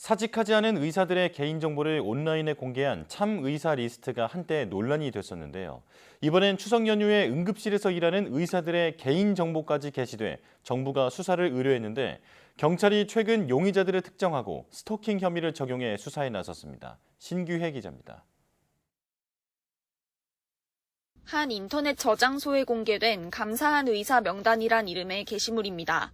사직하지 않은 의사들의 개인정보를 온라인에 공개한 참 의사 리스트가 한때 논란이 됐었는데요. 이번엔 추석 연휴에 응급실에서 일하는 의사들의 개인정보까지 게시돼 정부가 수사를 의뢰했는데 경찰이 최근 용의자들을 특정하고 스토킹 혐의를 적용해 수사에 나섰습니다. 신규혜 기자입니다. 한 인터넷 저장소에 공개된 감사한 의사 명단이란 이름의 게시물입니다.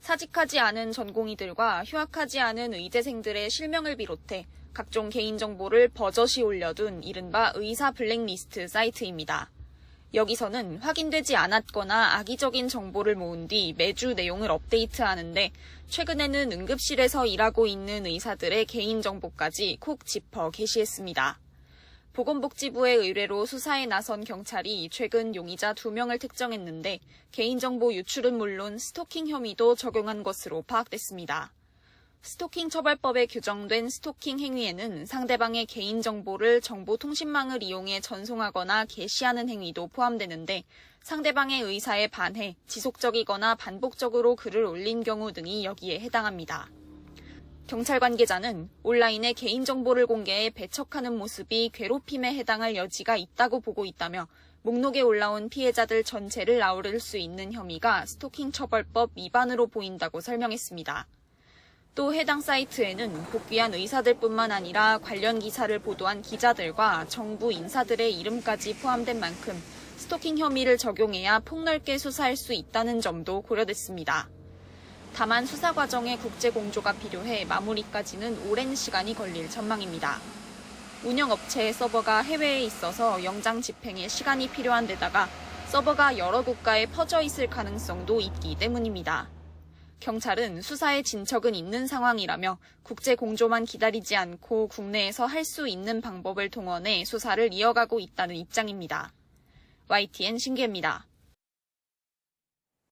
사직하지 않은 전공의들과 휴학하지 않은 의대생들의 실명을 비롯해 각종 개인정보를 버젓이 올려둔 이른바 의사 블랙리스트 사이트입니다. 여기서는 확인되지 않았거나 악의적인 정보를 모은 뒤 매주 내용을 업데이트하는데 최근에는 응급실에서 일하고 있는 의사들의 개인정보까지 콕 짚어 게시했습니다. 보건복지부의 의뢰로 수사에 나선 경찰이 최근 용의자 2명을 특정했는데 개인정보 유출은 물론 스토킹 혐의도 적용한 것으로 파악됐습니다. 스토킹 처벌법에 규정된 스토킹 행위에는 상대방의 개인정보를 정보통신망을 이용해 전송하거나 게시하는 행위도 포함되는데 상대방의 의사에 반해 지속적이거나 반복적으로 글을 올린 경우 등이 여기에 해당합니다. 경찰 관계자는 온라인에 개인정보를 공개해 배척하는 모습이 괴롭힘에 해당할 여지가 있다고 보고 있다며 목록에 올라온 피해자들 전체를 아우를 수 있는 혐의가 스토킹 처벌법 위반으로 보인다고 설명했습니다. 또 해당 사이트에는 복귀한 의사들뿐만 아니라 관련 기사를 보도한 기자들과 정부 인사들의 이름까지 포함된 만큼 스토킹 혐의를 적용해야 폭넓게 수사할 수 있다는 점도 고려됐습니다. 다만 수사 과정에 국제 공조가 필요해 마무리까지는 오랜 시간이 걸릴 전망입니다. 운영업체의 서버가 해외에 있어서 영장 집행에 시간이 필요한 데다가 서버가 여러 국가에 퍼져 있을 가능성도 있기 때문입니다. 경찰은 수사에 진척은 있는 상황이라며 국제 공조만 기다리지 않고 국내에서 할 수 있는 방법을 동원해 수사를 이어가고 있다는 입장입니다. YTN 신기입니다.